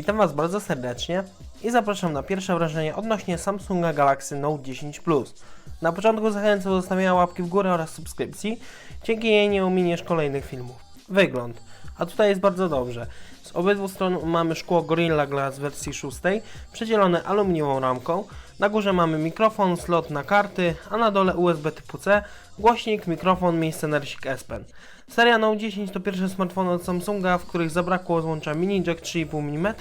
Witam Was bardzo serdecznie i zapraszam na pierwsze wrażenie odnośnie Samsunga Galaxy Note 10 Plus. Na początku zachęcam do zostawienia łapki w górę oraz subskrypcji, dzięki jej nie ominiesz kolejnych filmów. Wygląd. A tutaj jest bardzo dobrze. Z obydwu stron mamy szkło Gorilla Glass wersji 6, przedzielone aluminiową ramką. Na górze mamy mikrofon, slot na karty, a na dole USB typu C, głośnik, mikrofon, miejsce na rysik S Pen. Seria Note 10 to pierwsze smartfony od Samsunga, w których zabrakło złącza mini jack 3,5 mm.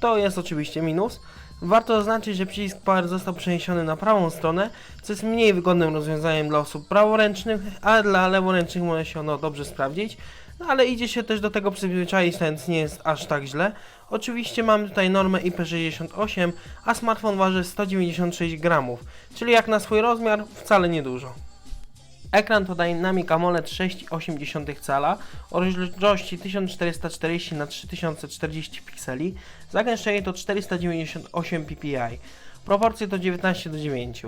To jest oczywiście minus. Warto zaznaczyć, że przycisk Power został przeniesiony na prawą stronę, co jest mniej wygodnym rozwiązaniem dla osób praworęcznych, ale dla leworęcznych może się ono dobrze sprawdzić. No ale idzie się też do tego przyzwyczaić, więc nie jest aż tak źle. Oczywiście mamy tutaj normę IP68, a smartfon waży 196 gramów, czyli jak na swój rozmiar wcale niedużo. Ekran to Dynamic AMOLED 6,8 cala o rozdzielczości 1440 x 3040 pikseli, zagęszczenie to 498 ppi, proporcje to 19 do 9.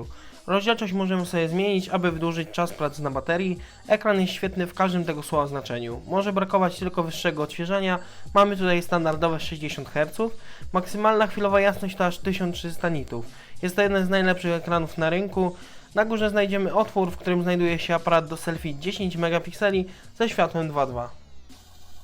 Rozdzielczość możemy sobie zmienić, aby wydłużyć czas pracy na baterii. Ekran jest świetny w każdym tego słowa znaczeniu. Może brakować tylko wyższego odświeżenia. Mamy tutaj standardowe 60 Hz. Maksymalna chwilowa jasność to aż 1300 nitów. Jest to jeden z najlepszych ekranów na rynku. Na górze znajdziemy otwór, w którym znajduje się aparat do selfie 10 megapikseli ze światłem 2.2.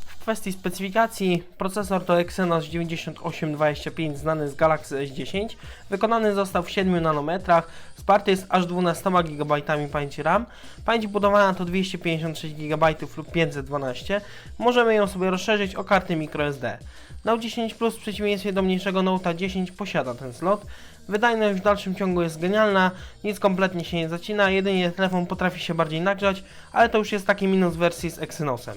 W kwestii specyfikacji, procesor to Exynos 9825 znany z Galaxy S10. Wykonany został w 7 nanometrach, wsparty jest aż 12 GB pamięci RAM. Pamięć budowana to 256 GB lub 512. Możemy ją sobie rozszerzyć o karty microSD. Note 10 Plus w przeciwieństwie do mniejszego Note 10 posiada ten slot. Wydajność w dalszym ciągu jest genialna, nic kompletnie się nie zacina, jedynie telefon potrafi się bardziej nagrzać, ale to już jest taki minus wersji z Exynosem.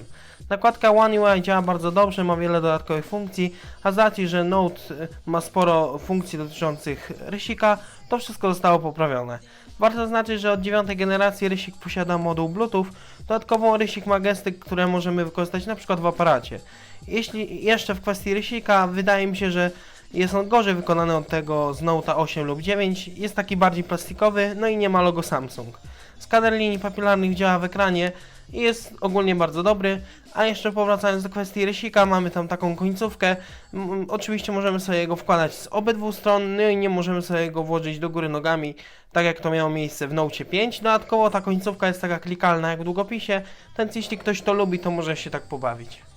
Nakładka One UI działa bardzo dobrze, ma wiele dodatkowych funkcji, a z racji, że Note y, ma sporo funkcji dotyczących rysika, to wszystko zostało poprawione. Warto zaznaczyć, że od dziewiątej generacji rysik posiada moduł Bluetooth, dodatkowo rysik ma gesty, które możemy wykorzystać przykład w aparacie. Jeśli jeszcze w kwestii rysika, wydaje mi się, że jest on gorzej wykonany od tego z Note 8 lub 9, jest taki bardziej plastikowy, no i nie ma logo Samsung. Skaner linii papilarnych działa w ekranie i jest ogólnie bardzo dobry, a jeszcze powracając do kwestii rysika, mamy tam taką końcówkę, oczywiście możemy sobie go wkładać z obydwu stron, no i nie możemy sobie go włożyć do góry nogami, tak jak to miało miejsce w Note 5. Dodatkowo ta końcówka jest taka klikalna jak w długopisie, więc jeśli ktoś to lubi, to może się tak pobawić.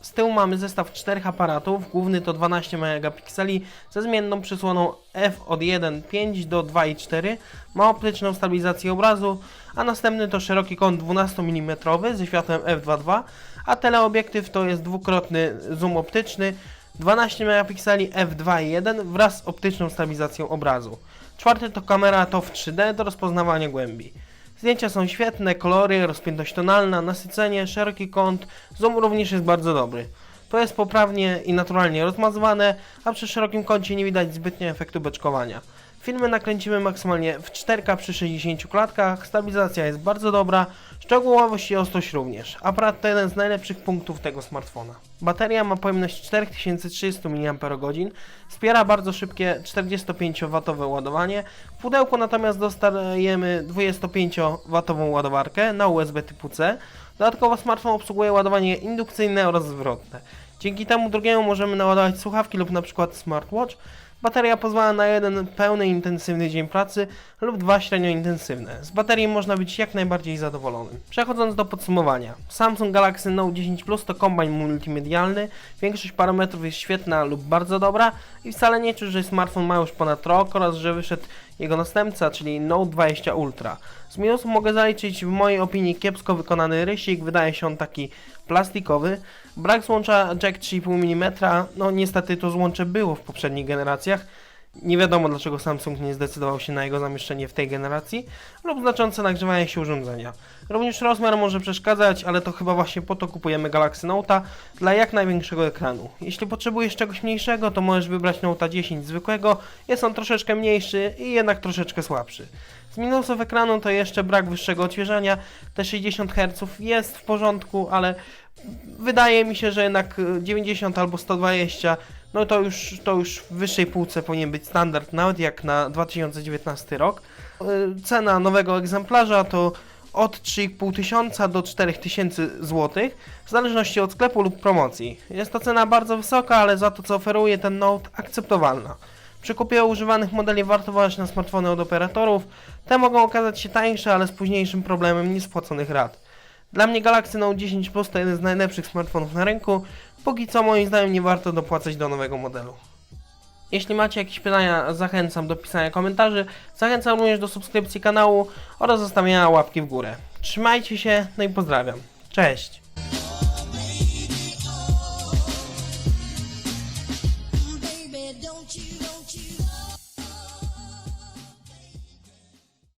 Z tyłu mamy zestaw czterech aparatów, główny to 12 megapikseli ze zmienną przysłoną f od 1.5 do 2.4, ma optyczną stabilizację obrazu, a następny to szeroki kąt 12 mm ze światłem f2.2, a teleobiektyw to jest dwukrotny zoom optyczny 12 megapikseli f2.1 wraz z optyczną stabilizacją obrazu. Czwarty to kamera TOF 3D do rozpoznawania głębi. Zdjęcia są świetne, kolory, rozpiętość tonalna, nasycenie, szeroki kąt, zoom również jest bardzo dobry. To jest poprawnie i naturalnie rozmazywane, a przy szerokim kącie nie widać zbytnio efektu beczkowania. Filmy nakręcimy maksymalnie w 4K przy 60 klatkach, stabilizacja jest bardzo dobra, szczegółowość i ostrość również. Aparat to jeden z najlepszych punktów tego smartfona. Bateria ma pojemność 4300 mAh, wspiera bardzo szybkie 45W ładowanie. W pudełku natomiast dostajemy 25W ładowarkę na USB typu C. Dodatkowo smartfon obsługuje ładowanie indukcyjne oraz zwrotne. Dzięki temu drugiemu możemy naładować słuchawki lub na przykład smartwatch. Bateria pozwala na jeden pełny intensywny dzień pracy lub dwa średnio intensywne. Z baterii można być jak najbardziej zadowolonym. Przechodząc do podsumowania. Samsung Galaxy Note 10 Plus to kombajn multimedialny. Większość parametrów jest świetna lub bardzo dobra i wcale nie czuć, że smartfon ma już ponad rok oraz że wyszedł jego następca, czyli Note 20 Ultra. Z minusów mogę zaliczyć w mojej opinii kiepsko wykonany rysik, wydaje się on taki plastikowy. Brak złącza jack 3,5 mm, no niestety to złącze było w poprzednich generacjach. Nie wiadomo dlaczego Samsung nie zdecydował się na jego zamieszczenie w tej generacji lub znaczące nagrzewanie się urządzenia. Również rozmiar może przeszkadzać, ale to chyba właśnie po to kupujemy Galaxy Note'a dla jak największego ekranu. Jeśli potrzebujesz czegoś mniejszego, to możesz wybrać Note'a 10 zwykłego, jest on troszeczkę mniejszy i jednak troszeczkę słabszy. Z minusów ekranu to jeszcze brak wyższego odświeżania, te 60 Hz jest w porządku, ale wydaje mi się, że jednak y, 90 albo 120 no to już, to już w wyższej półce powinien być standard, nawet jak na 2019 rok. Y, Cena nowego egzemplarza to od 3,5 tysiąca do 4 tysięcy złotych, w zależności od sklepu lub promocji. Jest to cena bardzo wysoka, ale za to co oferuje ten Note akceptowalna. Przy kupie używanych modeli warto uważać na smartfony od operatorów. Te mogą okazać się tańsze, ale z późniejszym problemem niespłaconych rat. Dla mnie Galaxy Note 10 Plus to jeden z najlepszych smartfonów na rynku. Póki co moim zdaniem nie warto dopłacać do nowego modelu. Jeśli macie jakieś pytania, zachęcam do pisania komentarzy. Zachęcam również do subskrypcji kanału oraz zostawienia łapki w górę. Trzymajcie się, no i pozdrawiam. Cześć!